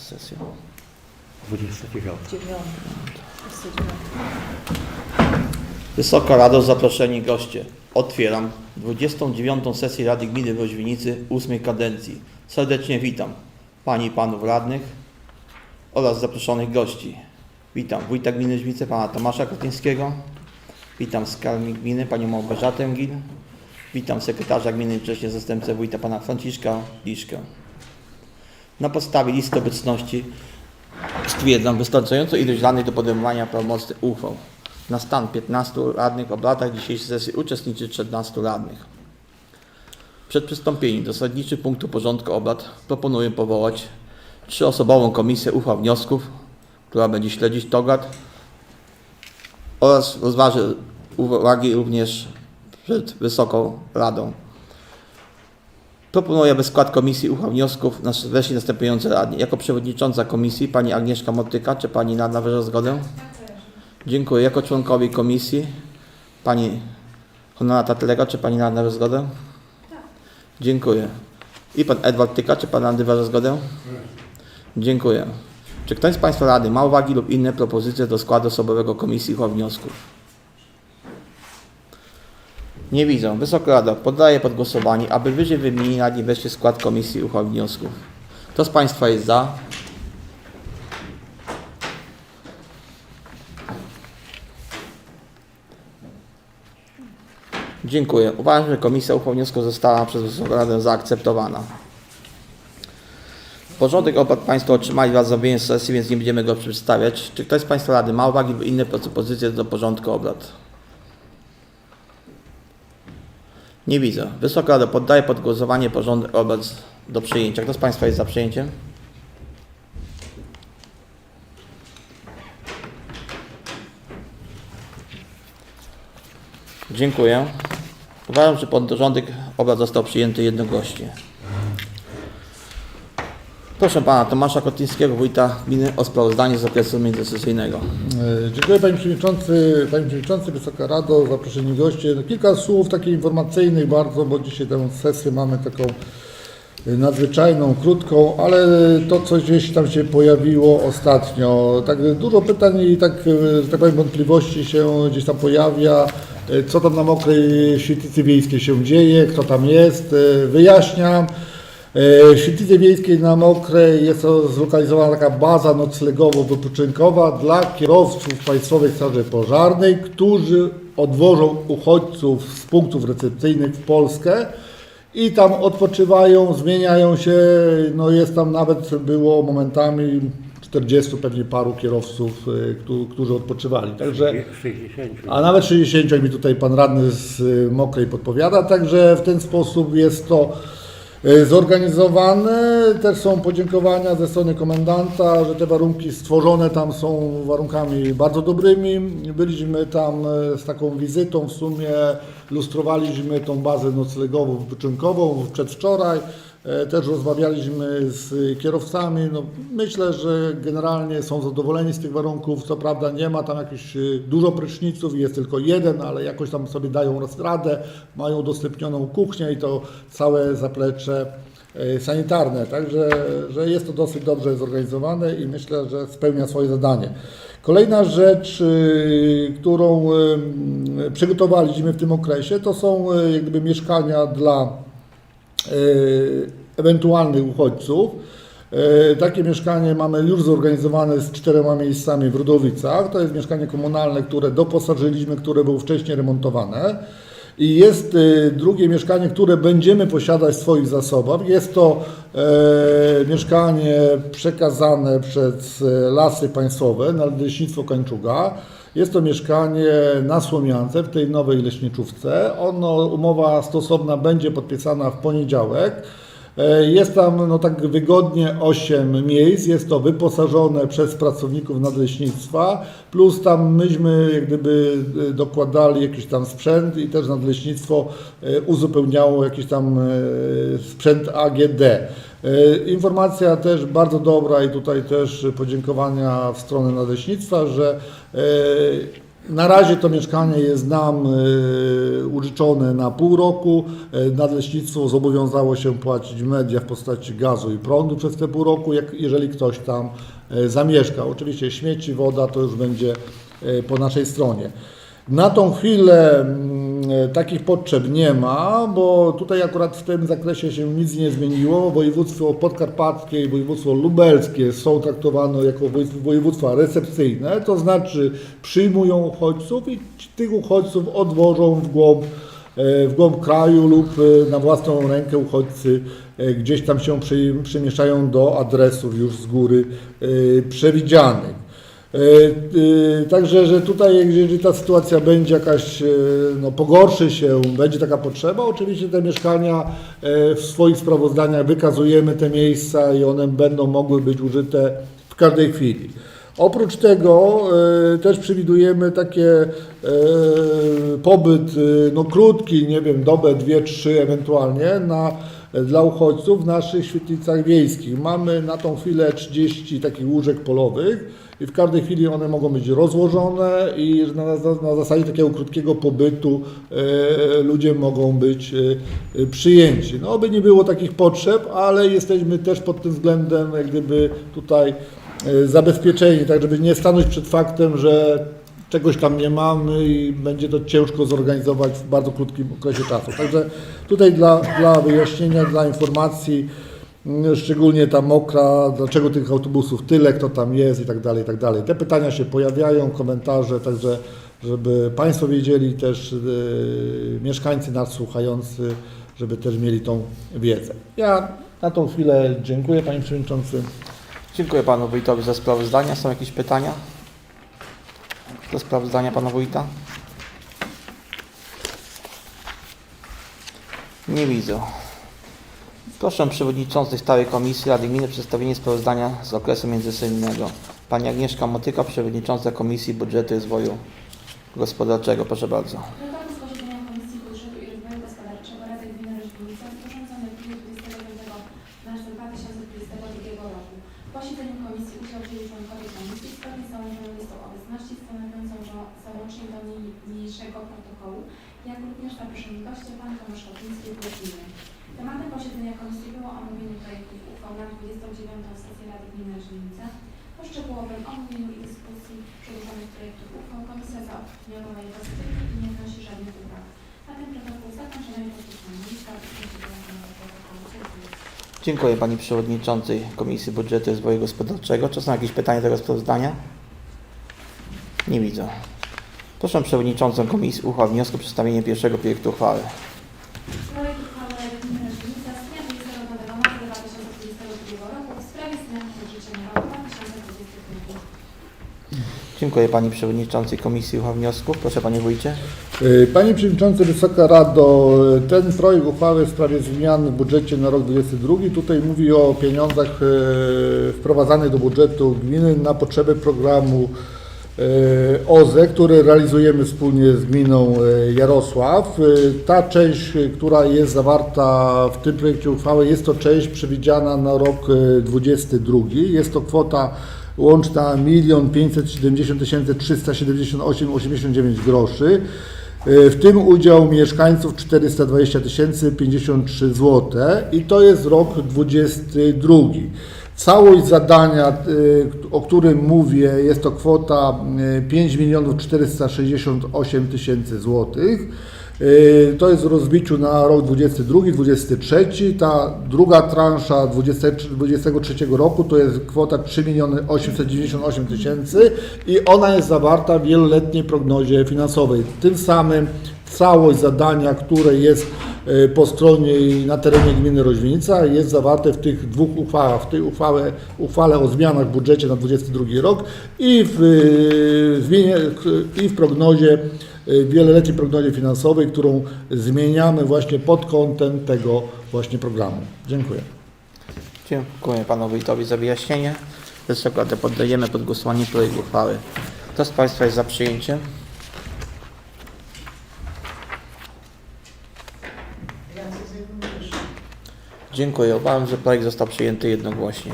sesja? 29. 9. 29. Wysoka Rado, zaproszeni goście. Otwieram 29. sesję Rady Gminy w Oźwinicy 8 kadencji. Serdecznie witam Pani i Panów Radnych oraz zaproszonych gości. Witam Wójta Gminy Oźwinice, Pana Tomasza Kotyńskiego. Witam Skarbnik Gminy, Panią Małgorzatę Gil. Witam Sekretarza Gminy, wcześniej Zastępcę Wójta, Pana Franciszka Liszkę. Na podstawie listy obecności stwierdzam wystarczającą ilość danych do podejmowania prawomocnych uchwał. Na stan 15 radnych w obradach dzisiejszej sesji uczestniczy 14 radnych. Przed przystąpieniem do zasadniczych punktów porządku obrad proponuję powołać trzyosobową komisję uchwał wniosków, która będzie śledzić TOGAD oraz rozważy uwagi również przed Wysoką Radą. Proponuję, aby skład komisji uchwał wniosków weszli następujące radni. Jako przewodnicząca komisji pani Agnieszka Motyka, czy pani Nada wyraża zgodę? Dziękuję. Jako członkowie komisji pani Honorata Telega, czy pani Nada wyraża zgodę? Dziękuję. I pan Edward Tyka, czy pan Andy wyraża zgodę? Dziękuję. Czy ktoś z Państwa Rady ma uwagi lub inne propozycje do składu osobowego komisji uchwał wniosków? Nie widzę. Wysoka Rado, poddaję pod głosowanie, aby wyżej wymienieni radni weszli w skład komisji uchwał wniosków. Kto z Państwa jest za? Dziękuję. Uważam, że komisja uchwał wniosków została przez Wysoką Radę zaakceptowana. Porządek obrad Państwo otrzymali wraz z sesji, więc nie będziemy go przedstawiać. Czy ktoś z Państwa Rady ma uwagi lub inne propozycje do porządku obrad? Nie widzę. Wysoka Rada poddaje pod głosowanie porządek obrad do przyjęcia. Kto z Państwa jest za przyjęciem? Dziękuję. Uważam, że porządek obrad został przyjęty jednogłośnie. Proszę Pana Tomasza Kotyńskiego, wójta gminy o sprawozdanie z okresu międzysesyjnego. E, Dziękuję Panie Przewodniczący, Panie Przewodniczący, Wysoka Rado, zaproszeni goście. No, kilka słów takich informacyjnych bardzo, bo dzisiaj tę sesję mamy taką e, nadzwyczajną, krótką, ale to co gdzieś tam się pojawiło ostatnio, tak dużo pytań i tak, e, tak powiem wątpliwości się gdzieś tam pojawia, co tam na Mokrej Świetlicy Wiejskiej się dzieje, kto tam jest, wyjaśniam. E, W Świetlicy Wiejskiej na Mokrej jest zlokalizowana taka baza noclegowo-wypoczynkowa dla kierowców Państwowej Straży Pożarnej, którzy odwożą uchodźców z punktów recepcyjnych w Polskę i tam odpoczywają, zmieniają się, no jest tam nawet było momentami 40 pewnie paru kierowców, e, któ- którzy odpoczywali. Także 60. a nawet 60, jak mi tutaj pan radny z y, Mokrej podpowiada, także w ten sposób jest to zorganizowane. Też są podziękowania ze strony komendanta, że te warunki stworzone tam są warunkami bardzo dobrymi. Byliśmy tam y, z taką wizytą, w sumie lustrowaliśmy tą bazę noclegową, wypoczynkową przedwczoraj. E, Też rozmawialiśmy z kierowcami. No, myślę, że generalnie są zadowoleni z tych warunków. Co prawda nie ma tam jakichś e, dużo pryszniców, jest tylko jeden, ale jakoś tam sobie dają radę. Mają udostępnioną kuchnię i to całe zaplecze e, sanitarne. Także że jest to dosyć dobrze zorganizowane i myślę, że spełnia swoje zadanie. Kolejna rzecz, którą przygotowaliśmy w tym okresie, to są y, jak gdyby mieszkania dla ewentualnych uchodźców. E, Takie mieszkanie mamy już zorganizowane z czterema miejscami w Rudowicach. To jest mieszkanie komunalne, które doposażyliśmy, które było wcześniej remontowane. I jest e, drugie mieszkanie, które będziemy posiadać w swoich zasobach. Jest to e, mieszkanie przekazane przez e, Lasy Państwowe na Leśnictwo Kańczuga. Jest to mieszkanie na Słomiance w tej nowej leśniczówce. Ono, umowa stosowna będzie podpisana w poniedziałek. E, Jest tam no, tak wygodnie 8 miejsc, jest to wyposażone przez pracowników nadleśnictwa, plus tam myśmy jak gdyby e, dokładali jakiś tam sprzęt i też nadleśnictwo e, uzupełniało jakiś tam sprzęt AGD. E, Informacja też bardzo dobra i tutaj też podziękowania w stronę nadleśnictwa, że e, Na razie to mieszkanie jest nam e, użyczone na pół roku. Nadleśnictwo zobowiązało się płacić media w postaci gazu i prądu przez te pół roku, jak, jeżeli ktoś tam zamieszka. Oczywiście śmieci, woda to już będzie po naszej stronie. Na tą chwilę mm, takich potrzeb nie ma, bo tutaj akurat w tym zakresie się nic nie zmieniło. Województwo podkarpackie i województwo lubelskie są traktowane jako woj- województwa recepcyjne, to znaczy przyjmują uchodźców i tych uchodźców odwożą w głąb, e, w głąb kraju lub e, na własną rękę uchodźcy e, gdzieś tam się przemieszczają do adresów już z góry e, przewidzianych. E, e, Także, że tutaj jeżeli ta sytuacja będzie jakaś, e, no pogorszy się, będzie taka potrzeba, oczywiście te mieszkania w swoich sprawozdaniach wykazujemy te miejsca i one będą mogły być użyte w każdej chwili. Oprócz tego też przewidujemy takie pobyt no, krótki, nie wiem, dobę, dwie, trzy ewentualnie na, dla uchodźców w naszych świetlicach wiejskich. Mamy na tą chwilę 30 takich łóżek polowych i w każdej chwili one mogą być rozłożone i na, na, zasadzie takiego krótkiego pobytu e, ludzie mogą być e, przyjęci. No, by nie było takich potrzeb, ale jesteśmy też pod tym względem jak gdyby tutaj e, zabezpieczeni, tak żeby nie stanąć przed faktem, że czegoś tam nie mamy i będzie to ciężko zorganizować w bardzo krótkim okresie czasu. Także tutaj dla, dla wyjaśnienia, dla informacji, szczególnie ta mokra, dlaczego tych autobusów tyle, kto tam jest i tak dalej, i tak dalej. Te pytania się pojawiają, komentarze, także żeby Państwo wiedzieli też, yy, mieszkańcy nas słuchający, żeby też mieli tą wiedzę. Ja na tą chwilę dziękuję Panie Przewodniczący. Dziękuję panu wójtowi za sprawozdania. Są jakieś pytania? Do sprawozdania pana wójta? Nie widzę. Proszę przewodniczących stałej komisji Rady Gminy o przedstawienie sprawozdania z okresu międzysessyjnego. Pani Agnieszka Motyka, przewodnicząca Komisji Budżetu i Rozwoju Gospodarczego. Proszę bardzo. Protokół z posiedzenia Komisji Budżetu i Rozwoju Gospodarczego Rady Gminy Roźwinica sporządzony w dniu 25 marca 2022 roku. W posiedzeniu Komisji udział wzięli członkowie Komisji zgodnie z założoną listą obecności stanowiącą za- załącznik do niniejszego protokołu, jak również zaproszeni goście Pan Tomasz Kopiński i Gminy. Tematem posiedzenia Komisji było omówienie projektów uchwał na 29. sesję Rady Roźwinica. Po szczegółowym omówieniu i dyskusji przedłożonych projektów uchwał Komisja zaopiniowała je pozytywnie i nie wnosi żadnych uwag. Na ten protokół zakończony. Dziękuję Pani Przewodniczącej Komisji Budżetu i Rozwoju Gospodarczego. Czy są jakieś pytania do tego sprawozdania? Nie widzę. Proszę Przewodniczącą Komisji uchwał wniosku o przedstawienie pierwszego projektu uchwały. Projekt uchwały Rady Gminy Roźwinica z dnia 29 marca 2022 roku w sprawie zmian w budżecie na rok 2022. Dziękuję Pani Przewodniczącej Komisji uchwał wniosków. Proszę Panie Wójcie. Y, Panie Przewodniczący, Wysoka Rado, y, ten projekt uchwały w sprawie zmian w budżecie na rok 2022 tutaj mówi o pieniądzach y, wprowadzanych do budżetu gminy na potrzeby programu OZE, który realizujemy wspólnie z gminą Jarosław. Ta część, która jest zawarta w tym projekcie uchwały, jest to część przewidziana na rok y, 2022. Jest to kwota łączna 1 570 378,89 groszy. Y, W tym udział mieszkańców 420 053 zł i to jest rok 22. Całość zadania, y, o którym mówię, jest to kwota y, 5 468 tysięcy złotych. Y, To jest w rozbiciu na rok 22, 23. Ta druga transza 2023 roku to jest kwota 3 898 tysięcy i ona jest zawarta w wieloletniej prognozie finansowej. Tym samym całość zadania, które jest y, po stronie i na terenie gminy Roźwinica jest zawarte w tych dwóch uchwałach, w tej uchwale, uchwale o zmianach w budżecie na 22 rok i w, y, zmianie, i w prognozie y, wieloletniej prognozie finansowej, którą zmieniamy właśnie pod kątem tego właśnie programu. Dziękuję. Dziękuję Panu Wójtowi za wyjaśnienie. Wysoka Radę poddajemy pod głosowanie projekt uchwały. Kto z Państwa jest za przyjęciem? Dziękuję. Uważam, że projekt został przyjęty jednogłośnie.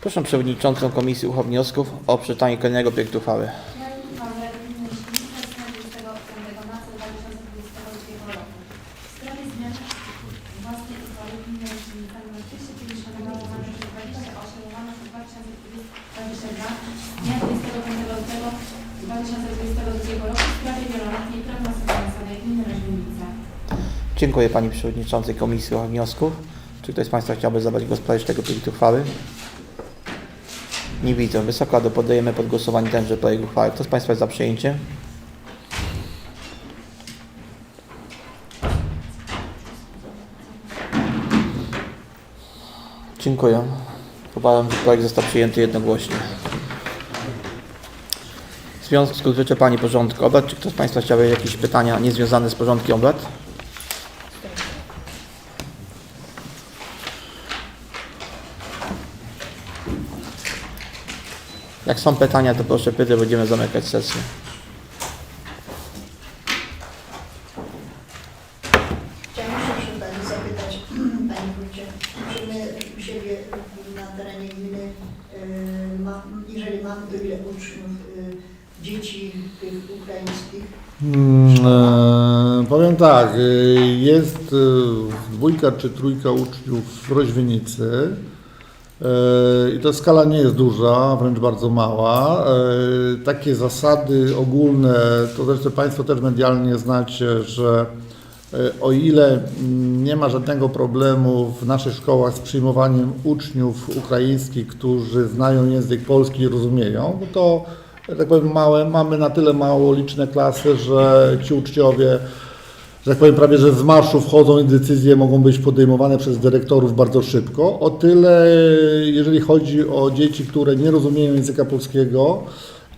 Proszę Przewodniczącą Komisji Uchwał Wniosków o przeczytanie kolejnego projektu uchwały. Projekt marca 2022 roku. W sprawie zmian własnej uchwały gminy Roślinnica nr 250 łamane przez 28 łamane przez 2022 dnia 25 lutego 2022 roku w sprawie wieloletniej prognozowanej gminy Roślinnica. Dziękuję Pani Przewodniczącej Komisji o wniosków. Czy ktoś z Państwa chciałby zabrać głos w tego projektu uchwały? Nie widzę. Wysoka, to poddajemy pod głosowanie tenże projekt uchwały. Kto z Państwa jest za przyjęciem? Dziękuję. Uważam, że projekt został przyjęty jednogłośnie. W związku z wyczerpaniem porządku obrad, czy ktoś z Państwa chciałby jakieś pytania niezwiązane z porządkiem obrad? Jak są pytania, to proszę pytać, będziemy zamykać sesję. Chciałam się przy Pani zapytać, Panie Wójcie, czy my u siebie na terenie gminy, y, ma, jeżeli mamy, to ile uczniów, y, dzieci tych ukraińskich? Mm, e, powiem tak, e, jest e, dwójka czy trójka uczniów w Roźwienicy i to skala nie jest duża, wręcz bardzo mała. E, takie zasady ogólne, to zresztą Państwo też medialnie znacie, że e, o ile nie ma żadnego problemu w naszych szkołach z przyjmowaniem uczniów ukraińskich, którzy znają język polski i rozumieją, no to tak powiem, małe, mamy na tyle mało liczne klasy, że ci uczniowie, że tak powiem, prawie że z marszu wchodzą i decyzje mogą być podejmowane przez dyrektorów bardzo szybko. O tyle, jeżeli chodzi o dzieci, które nie rozumieją języka polskiego,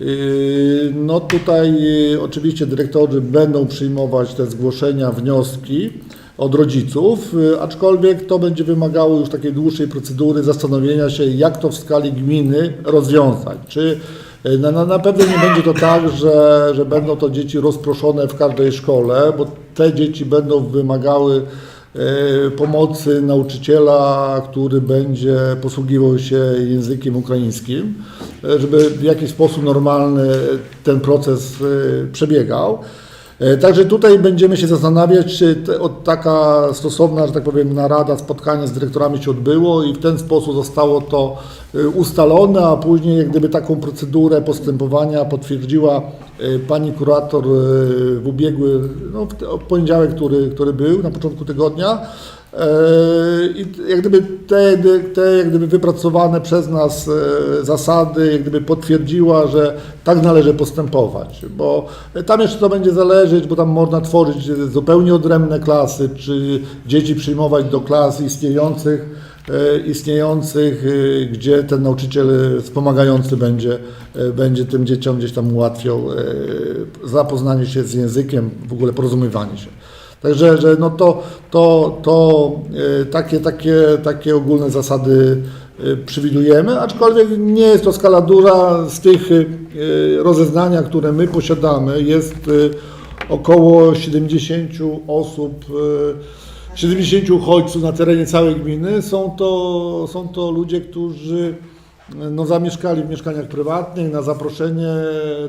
yy, no tutaj yy, oczywiście dyrektorzy będą przyjmować te zgłoszenia, wnioski od rodziców, yy, aczkolwiek to będzie wymagało już takiej dłuższej procedury zastanowienia się, jak to w skali gminy rozwiązać. Czy na, na, na pewno nie będzie to tak, że, że będą to dzieci rozproszone w każdej szkole, bo te dzieci będą wymagały e, pomocy nauczyciela, który będzie posługiwał się językiem ukraińskim, e, żeby w jakiś sposób normalny ten proces e, przebiegał. E, Także tutaj będziemy się zastanawiać, czy te, od taka stosowna, że tak powiem, narada, spotkanie z dyrektorami się odbyło i w ten sposób zostało to e, ustalone, a później jak gdyby taką procedurę postępowania potwierdziła e, pani kurator w ubiegły, no, w poniedziałek, który, który był na początku tygodnia. E, I jak gdyby te, te jak gdyby wypracowane przez nas e, zasady jak gdyby potwierdziła, że tak należy postępować, bo tam jeszcze to będzie zależeć, bo tam można tworzyć zupełnie odrębne klasy, czy dzieci przyjmować do klas istniejących, e, istniejących, gdzie ten nauczyciel wspomagający będzie, będzie tym dzieciom gdzieś tam ułatwiał zapoznanie się z językiem, w ogóle porozumiewanie się. Także że no to, to, to e, takie, takie, takie ogólne zasady e, przewidujemy, aczkolwiek nie jest to skala duża. Z tych e, rozeznania, które my posiadamy, jest około 70 osób, e, 70 uchodźców na terenie całej gminy. Są to, są to ludzie, którzy no, zamieszkali w mieszkaniach prywatnych na zaproszenie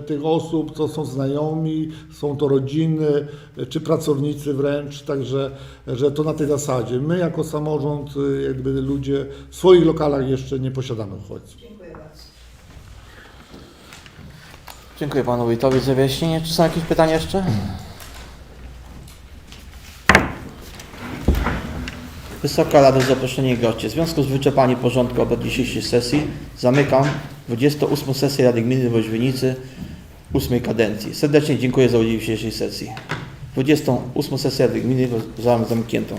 tych osób, to są znajomi, są to rodziny czy pracownicy wręcz, także że to na tej zasadzie. My jako samorząd, jakby ludzie w swoich lokalach jeszcze nie posiadamy uchodźców. Dziękuję bardzo. Dziękuję Panu Wójtowi za wyjaśnienie. Czy są jakieś pytania jeszcze? Wysoka Rado, zaproszeni goście. W związku z wyczerpaniem porządku obrad dzisiejszej sesji zamykam 28 sesję Rady Gminy Woźwienicy 8 kadencji. Serdecznie dziękuję za udział w dzisiejszej sesji. 28 sesję Rady Gminy zamkniętą.